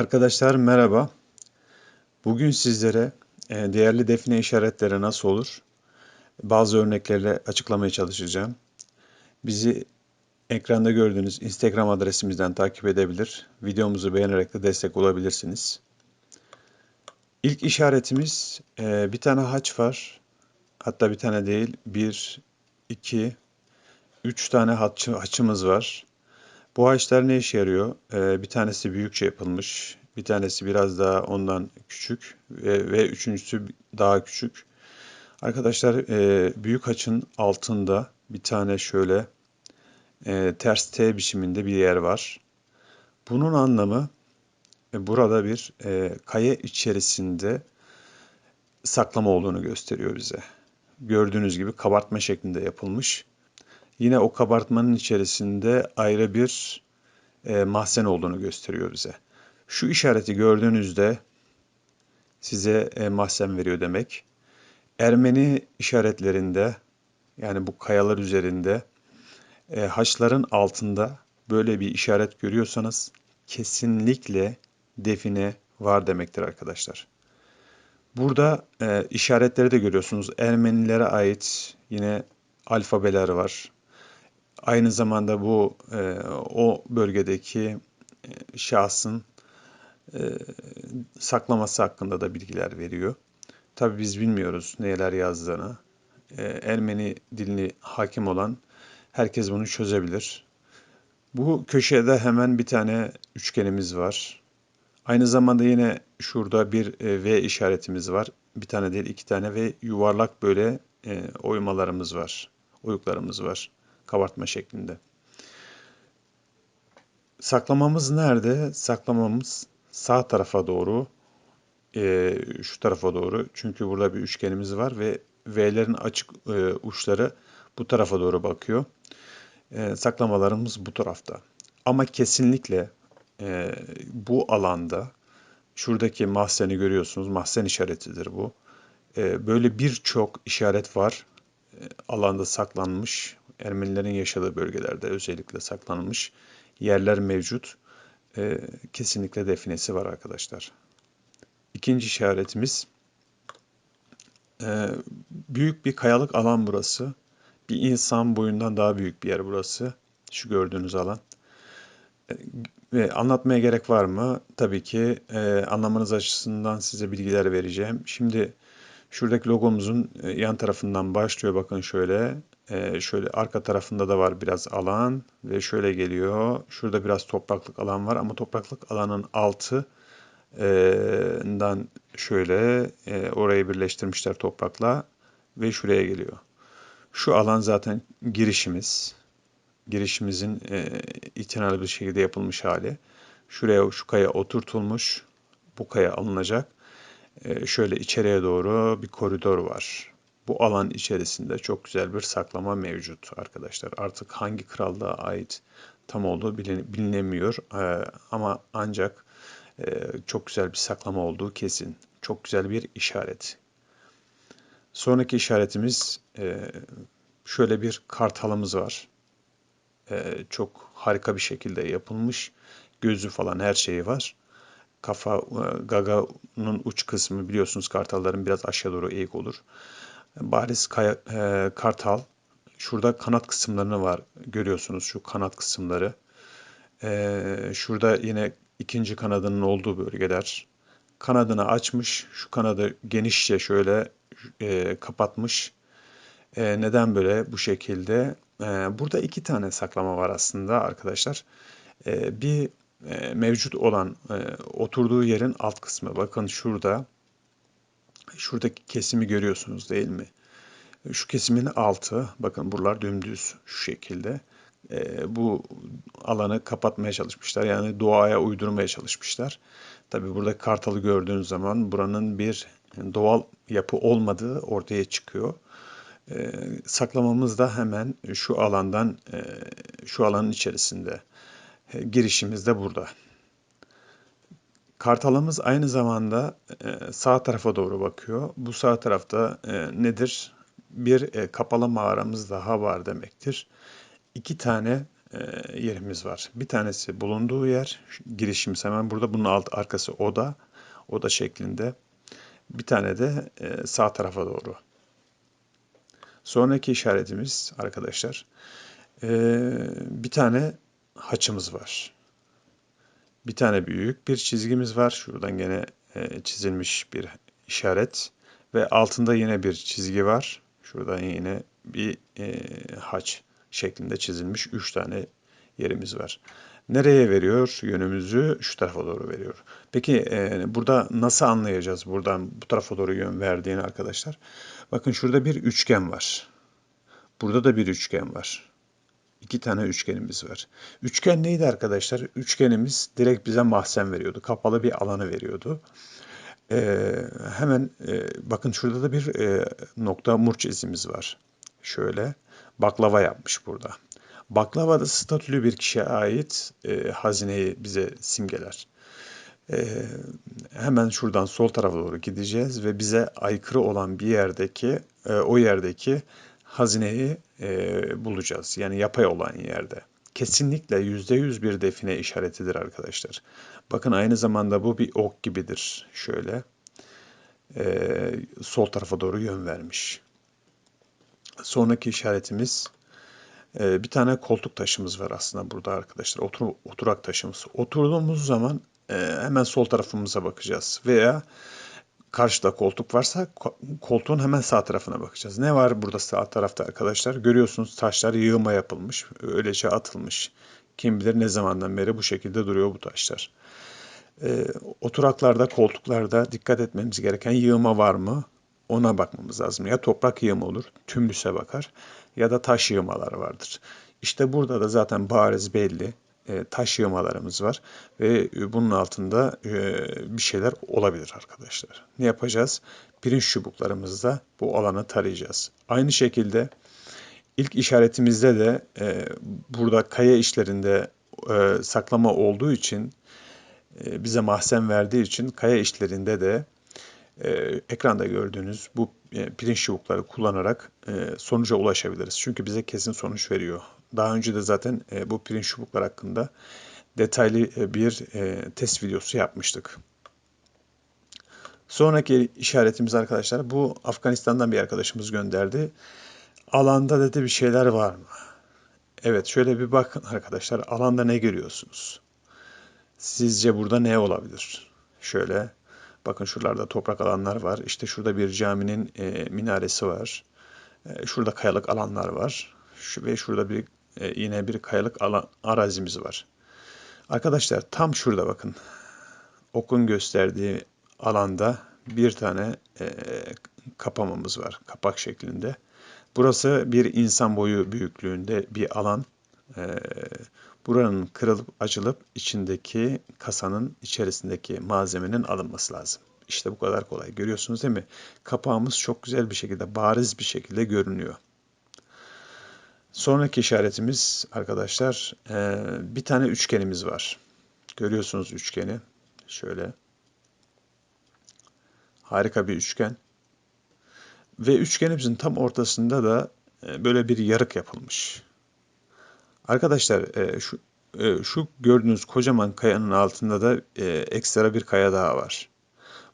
Arkadaşlar merhaba. Bugün sizlere e, değerli define işaretleri nasıl olur? Bazı örneklerle açıklamaya çalışacağım. Bizi ekranda gördüğünüz Instagram adresimizden takip edebilir. Videomuzu beğenerek de destek olabilirsiniz. İlk işaretimiz e, bir tane haç var. Hatta bir tane değil, bir, iki, üç tane haç, haçımız var. Bu haçlar ne işe yarıyor? Ee, bir tanesi büyükçe yapılmış, bir tanesi biraz daha ondan küçük ve, ve üçüncüsü daha küçük. Arkadaşlar e, büyük haçın altında bir tane şöyle e, ters T biçiminde bir yer var. Bunun anlamı e, burada bir e, kaya içerisinde saklama olduğunu gösteriyor bize. Gördüğünüz gibi kabartma şeklinde yapılmış. Yine o kabartmanın içerisinde ayrı bir e, mahzen olduğunu gösteriyor bize. Şu işareti gördüğünüzde size e, mahzen veriyor demek. Ermeni işaretlerinde yani bu kayalar üzerinde e, haçların altında böyle bir işaret görüyorsanız kesinlikle define var demektir arkadaşlar. Burada e, işaretleri de görüyorsunuz. Ermenilere ait yine alfabeler var. Aynı zamanda bu e, o bölgedeki şahsın saklaması hakkında da bilgiler veriyor. Tabi biz bilmiyoruz neler yazdığını. E, Ermeni dilini hakim olan herkes bunu çözebilir. Bu köşede hemen bir tane üçgenimiz var. Aynı zamanda yine şurada bir e, V işaretimiz var. Bir tane değil iki tane ve yuvarlak böyle e, oymalarımız var. Oyuklarımız var kabartma şeklinde. Saklamamız nerede? Saklamamız sağ tarafa doğru, e, şu tarafa doğru. Çünkü burada bir üçgenimiz var ve V'lerin açık e, uçları bu tarafa doğru bakıyor. E, saklamalarımız bu tarafta. Ama kesinlikle e, bu alanda, şuradaki mahzeni görüyorsunuz, mahzen işaretidir bu. E, böyle birçok işaret var. E, alanda saklanmış Ermenilerin yaşadığı bölgelerde özellikle saklanmış yerler mevcut. E, kesinlikle definesi var arkadaşlar. İkinci işaretimiz e, büyük bir kayalık alan burası. Bir insan boyundan daha büyük bir yer burası. Şu gördüğünüz alan. E, ve anlatmaya gerek var mı? Tabii ki e, anlamanız açısından size bilgiler vereceğim. Şimdi şuradaki logomuzun e, yan tarafından başlıyor. Bakın şöyle ee, şöyle arka tarafında da var biraz alan ve şöyle geliyor. Şurada biraz topraklık alan var ama topraklık alanın altından şöyle orayı birleştirmişler toprakla ve şuraya geliyor. Şu alan zaten girişimiz. Girişimizin e, itinalı bir şekilde yapılmış hali. Şuraya şu kaya oturtulmuş. Bu kaya alınacak. Şöyle içeriye doğru bir koridor var. Bu alan içerisinde çok güzel bir saklama mevcut arkadaşlar. Artık hangi krallığa ait tam olduğu bilinemiyor ee, ama ancak e, çok güzel bir saklama olduğu kesin. Çok güzel bir işaret. Sonraki işaretimiz e, şöyle bir kartalımız var. E, çok harika bir şekilde yapılmış. Gözü falan her şeyi var. Kafa, gaganın uç kısmı biliyorsunuz kartalların biraz aşağı doğru eğik olur bariz kaya, e, kartal. Şurada kanat kısımlarını var görüyorsunuz şu kanat kısımları. E, şurada yine ikinci kanadının olduğu bölgeler. Kanadını açmış, şu kanadı genişçe şöyle e, kapatmış. E, neden böyle bu şekilde? E, burada iki tane saklama var aslında arkadaşlar. E, bir e, mevcut olan e, oturduğu yerin alt kısmı. Bakın şurada Şuradaki kesimi görüyorsunuz değil mi? Şu kesimin altı, bakın buralar dümdüz şu şekilde. E, bu alanı kapatmaya çalışmışlar. Yani doğaya uydurmaya çalışmışlar. Tabi burada kartalı gördüğünüz zaman buranın bir doğal yapı olmadığı ortaya çıkıyor. E, saklamamız da hemen şu alandan, e, şu alanın içerisinde. E, girişimiz de burada. Kartalımız aynı zamanda e, sağ tarafa doğru bakıyor. Bu sağ tarafta e, nedir? Bir e, kapalı mağaramız daha var demektir. İki tane e, yerimiz var. Bir tanesi bulunduğu yer, girişimiz hemen burada. Bunun alt arkası oda, oda şeklinde. Bir tane de e, sağ tarafa doğru. Sonraki işaretimiz arkadaşlar, e, bir tane haçımız var. Bir tane büyük bir çizgimiz var. Şuradan gene e, çizilmiş bir işaret ve altında yine bir çizgi var. Şuradan yine bir e, haç şeklinde çizilmiş 3 tane yerimiz var. Nereye veriyor? Yönümüzü şu tarafa doğru veriyor. Peki e, burada nasıl anlayacağız buradan bu tarafa doğru yön verdiğini arkadaşlar? Bakın şurada bir üçgen var. Burada da bir üçgen var. İki tane üçgenimiz var. Üçgen neydi arkadaşlar? Üçgenimiz direkt bize mahzen veriyordu. Kapalı bir alanı veriyordu. Ee, hemen e, bakın şurada da bir e, nokta murç izimiz var. Şöyle baklava yapmış burada. Baklava da statülü bir kişiye ait e, hazineyi bize simgeler. E, hemen şuradan sol tarafa doğru gideceğiz ve bize aykırı olan bir yerdeki e, o yerdeki hazineyi e, bulacağız. Yani yapay olan yerde. Kesinlikle yüzde yüz bir define işaretidir arkadaşlar. Bakın aynı zamanda bu bir ok gibidir. Şöyle e, sol tarafa doğru yön vermiş. Sonraki işaretimiz e, bir tane koltuk taşımız var aslında burada arkadaşlar. Otur, oturak taşımız. Oturduğumuz zaman e, hemen sol tarafımıza bakacağız. Veya karşıda koltuk varsa koltuğun hemen sağ tarafına bakacağız. Ne var burada sağ tarafta arkadaşlar? Görüyorsunuz taşlar yığıma yapılmış. Öylece atılmış. Kim bilir ne zamandan beri bu şekilde duruyor bu taşlar. E, oturaklarda, koltuklarda dikkat etmemiz gereken yığıma var mı? Ona bakmamız lazım. Ya toprak yığımı olur, tümlüse bakar ya da taş yığmaları vardır. İşte burada da zaten bariz belli taş yığmalarımız var ve e, bunun altında e, bir şeyler olabilir arkadaşlar. Ne yapacağız? Pirinç çubuklarımızda bu alanı tarayacağız. Aynı şekilde ilk işaretimizde de burada kaya işlerinde saklama olduğu için bize mahzen verdiği için kaya işlerinde de ekranda gördüğünüz bu pirinç çubukları kullanarak sonuca ulaşabiliriz. Çünkü bize kesin sonuç veriyor. Daha önce de zaten e, bu pirinç çubuklar hakkında detaylı e, bir e, test videosu yapmıştık. Sonraki işaretimiz arkadaşlar bu Afganistan'dan bir arkadaşımız gönderdi. Alanda dedi bir şeyler var mı? Evet şöyle bir bakın arkadaşlar alanda ne görüyorsunuz? Sizce burada ne olabilir? Şöyle bakın şuralarda toprak alanlar var. İşte şurada bir caminin e, minaresi var. E, şurada kayalık alanlar var. Şu, ve şurada bir e, yine bir kayalık alan, arazimiz var. Arkadaşlar tam şurada bakın. Okun gösterdiği alanda bir tane e, kapamamız var. Kapak şeklinde. Burası bir insan boyu büyüklüğünde bir alan. E, buranın kırılıp açılıp içindeki kasanın içerisindeki malzemenin alınması lazım. İşte bu kadar kolay. Görüyorsunuz değil mi? Kapağımız çok güzel bir şekilde, bariz bir şekilde görünüyor. Sonraki işaretimiz arkadaşlar e, bir tane üçgenimiz var. Görüyorsunuz üçgeni. Şöyle. Harika bir üçgen. Ve üçgenimizin tam ortasında da e, böyle bir yarık yapılmış. Arkadaşlar e, şu şu gördüğünüz kocaman kayanın altında da ekstra bir kaya daha var.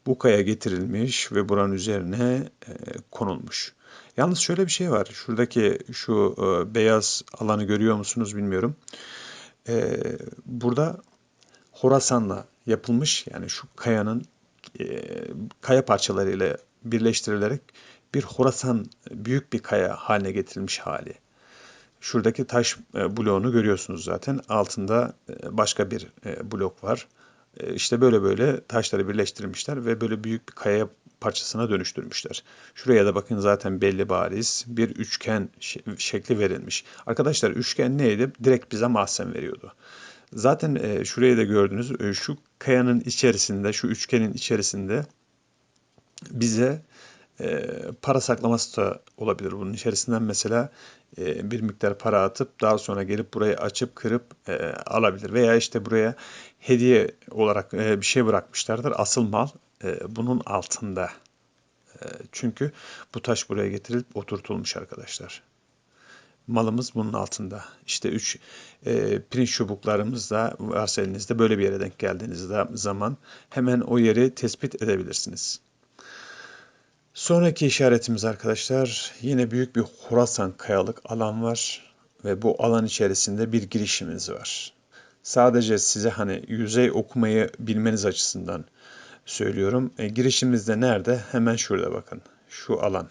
Bu kaya getirilmiş ve buranın üzerine konulmuş. Yalnız şöyle bir şey var. Şuradaki şu e, beyaz alanı görüyor musunuz bilmiyorum. E, burada Horasan'la yapılmış yani şu kayanın e, kaya parçalarıyla birleştirilerek bir Horasan büyük bir kaya haline getirilmiş hali. Şuradaki taş e, bloğunu görüyorsunuz zaten. Altında e, başka bir e, blok var. E, işte böyle böyle taşları birleştirmişler ve böyle büyük bir kaya parçasına dönüştürmüşler. Şuraya da bakın zaten belli bariz bir üçgen şekli verilmiş. Arkadaşlar üçgen neydi? Direkt bize mahzen veriyordu. Zaten e, şurayı da gördünüz. E, şu kayanın içerisinde, şu üçgenin içerisinde bize para saklaması da olabilir. Bunun içerisinden mesela e, bir miktar para atıp daha sonra gelip burayı açıp kırıp e, alabilir. Veya işte buraya hediye olarak e, bir şey bırakmışlardır. Asıl mal bunun altında. Çünkü bu taş buraya getirilip oturtulmuş arkadaşlar. malımız bunun altında. İşte 3 e, pirinç çubuklarımız da varsa elinizde böyle bir yere denk geldiğiniz zaman hemen o yeri tespit edebilirsiniz. Sonraki işaretimiz arkadaşlar yine büyük bir Horasan kayalık alan var ve bu alan içerisinde bir girişimiz var. Sadece size hani yüzey okumayı bilmeniz açısından söylüyorum. E, girişimiz de nerede? Hemen şurada bakın. Şu alan.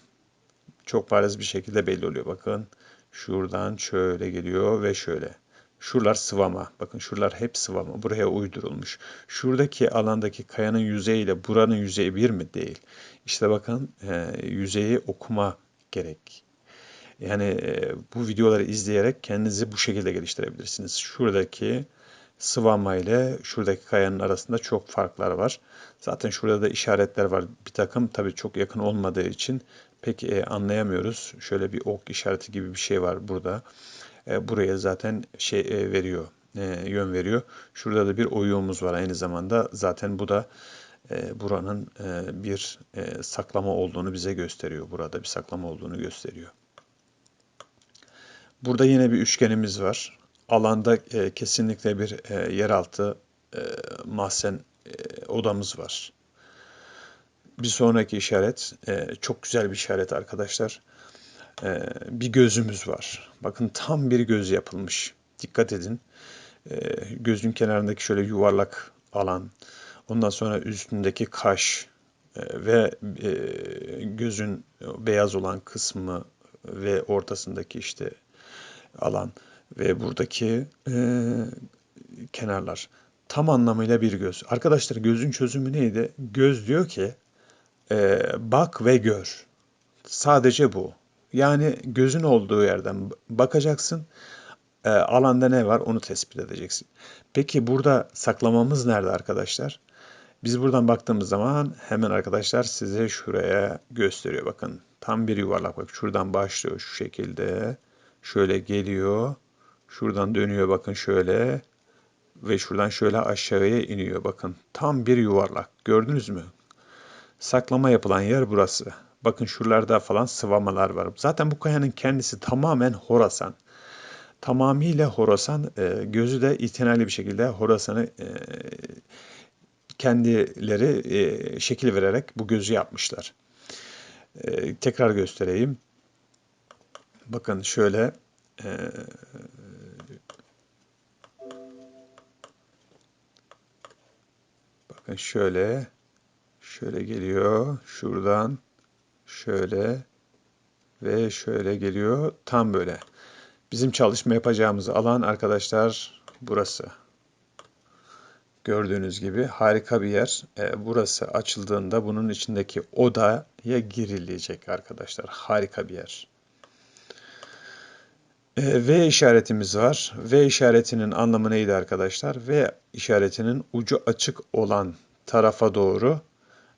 Çok bariz bir şekilde belli oluyor. Bakın şuradan şöyle geliyor ve şöyle. Şuralar sıvama. Bakın şuralar hep sıvama. Buraya uydurulmuş. Şuradaki alandaki kayanın yüzeyiyle buranın yüzeyi bir mi? Değil. İşte bakın e, yüzeyi okuma gerek. Yani e, bu videoları izleyerek kendinizi bu şekilde geliştirebilirsiniz. Şuradaki sıvama ile şuradaki kayanın arasında çok farklar var. Zaten şurada da işaretler var. Bir takım tabii çok yakın olmadığı için pek e, anlayamıyoruz. Şöyle bir ok işareti gibi bir şey var burada. E, buraya zaten şey e, veriyor, e, yön veriyor. Şurada da bir oyuğumuz var aynı zamanda. Zaten bu da buranın bir saklama olduğunu bize gösteriyor. Burada bir saklama olduğunu gösteriyor. Burada yine bir üçgenimiz var. Alanda kesinlikle bir yeraltı mahzen odamız var. Bir sonraki işaret çok güzel bir işaret arkadaşlar. E, bir gözümüz var. Bakın tam bir göz yapılmış. Dikkat edin. E, gözün kenarındaki şöyle yuvarlak alan. Ondan sonra üstündeki kaş e, ve e, gözün beyaz olan kısmı ve ortasındaki işte alan ve buradaki e, kenarlar tam anlamıyla bir göz. Arkadaşlar gözün çözümü neydi? Göz diyor ki bak ve gör. Sadece bu. Yani gözün olduğu yerden bakacaksın. E, alanda ne var onu tespit edeceksin. Peki burada saklamamız nerede arkadaşlar? Biz buradan baktığımız zaman hemen arkadaşlar size şuraya gösteriyor. Bakın tam bir yuvarlak bak. Şuradan başlıyor şu şekilde. Şöyle geliyor. Şuradan dönüyor bakın şöyle. Ve şuradan şöyle aşağıya iniyor bakın. Tam bir yuvarlak. Gördünüz mü? Saklama yapılan yer burası. Bakın şuralarda falan sıvamalar var. Zaten bu kayanın kendisi tamamen Horasan. Tamamıyla Horasan. E, gözü de itinaylı bir şekilde Horasan'ı e, kendileri e, şekil vererek bu gözü yapmışlar. E, tekrar göstereyim. Bakın şöyle e, bakın şöyle şöyle geliyor şuradan şöyle ve şöyle geliyor tam böyle. Bizim çalışma yapacağımız alan arkadaşlar burası. Gördüğünüz gibi harika bir yer. E, burası açıldığında bunun içindeki odaya girilecek arkadaşlar. Harika bir yer. E, v işaretimiz var. V işaretinin anlamı neydi arkadaşlar? V işaretinin ucu açık olan tarafa doğru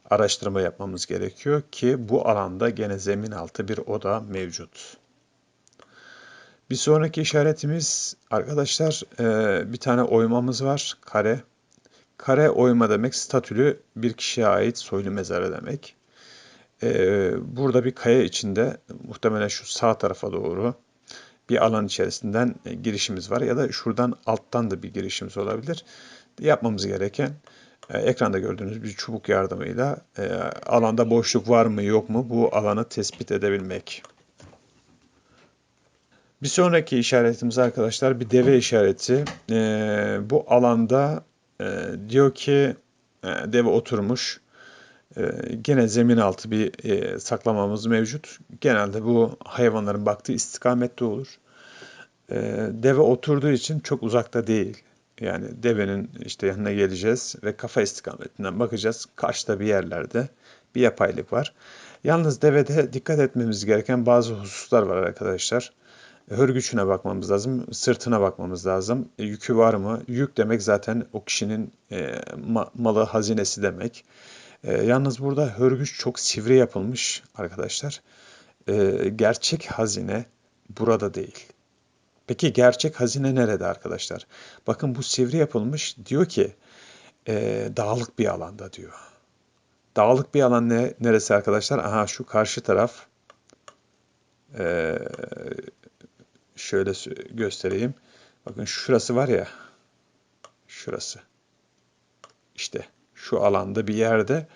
araştırma yapmamız gerekiyor ki bu alanda gene zemin altı bir oda mevcut. Bir sonraki işaretimiz arkadaşlar e, bir tane oymamız var kare. Kare oyma demek statülü bir kişiye ait soylu mezarı demek. E, burada bir kaya içinde muhtemelen şu sağ tarafa doğru bir alan içerisinden e, girişimiz var ya da şuradan alttan da bir girişimiz olabilir. Yapmamız gereken ekranda gördüğünüz bir çubuk yardımıyla e, alanda boşluk var mı yok mu bu alanı tespit edebilmek. Bir sonraki işaretimiz arkadaşlar bir deve işareti. bu alanda diyor ki deve oturmuş. gene zemin altı bir saklamamız mevcut. Genelde bu hayvanların baktığı istikamette olur. deve oturduğu için çok uzakta değil. Yani devenin işte yanına geleceğiz ve kafa istikametinden bakacağız. Karşıda bir yerlerde bir yapaylık var. Yalnız devede dikkat etmemiz gereken bazı hususlar var arkadaşlar. Hörgüçüne bakmamız lazım, sırtına bakmamız lazım. E, yükü var mı? Yük demek zaten o kişinin e, ma malı, hazinesi demek. E, yalnız burada hörgüç çok sivri yapılmış arkadaşlar. E, gerçek hazine burada değil. Peki gerçek hazine nerede arkadaşlar? Bakın bu sivri yapılmış diyor ki e, dağlık bir alanda diyor. Dağlık bir alan ne, neresi arkadaşlar? Aha şu karşı taraf e, şöyle göstereyim. Bakın şurası var ya. Şurası. İşte şu alanda bir yerde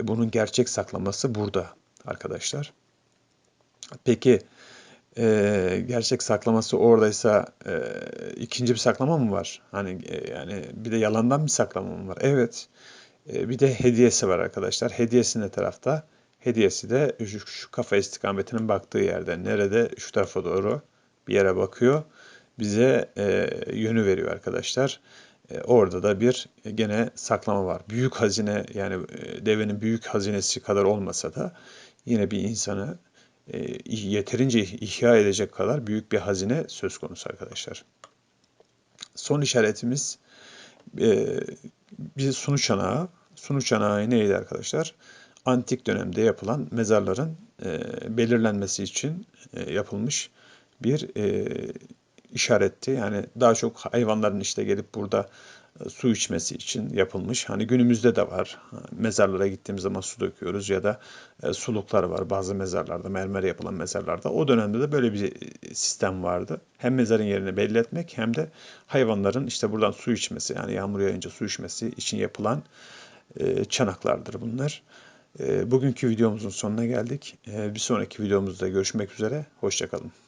e, bunun gerçek saklaması burada arkadaşlar. Peki e, gerçek saklaması oradaysa e, ikinci bir saklama mı var? Hani e, yani bir de yalandan bir saklama mı var? Evet. E, bir de hediyesi var arkadaşlar. Hediyesi ne tarafta? Hediyesi de şu, şu kafa istikametinin baktığı yerde. Nerede? Şu tarafa doğru bir yere bakıyor. Bize e, yönü veriyor arkadaşlar. E, orada da bir e, gene saklama var. Büyük hazine yani e, devenin büyük hazinesi kadar olmasa da yine bir insanı e, yeterince ihya edecek kadar büyük bir hazine söz konusu arkadaşlar. Son işaretimiz e, bir sunu çanağı. Sunu çanağı neydi arkadaşlar? Antik dönemde yapılan mezarların e, belirlenmesi için yapılmış bir işaretti. Yani daha çok hayvanların işte gelip burada su içmesi için yapılmış. Hani günümüzde de var. Mezarlara gittiğimiz zaman su döküyoruz ya da e, suluklar var bazı mezarlarda, mermer yapılan mezarlarda. O dönemde de böyle bir sistem vardı. Hem mezarın yerini belli etmek hem de hayvanların işte buradan su içmesi yani yağmur yağınca su içmesi için yapılan e, çanaklardır bunlar. E, bugünkü videomuzun sonuna geldik. Bir sonraki videomuzda görüşmek üzere. Hoşçakalın.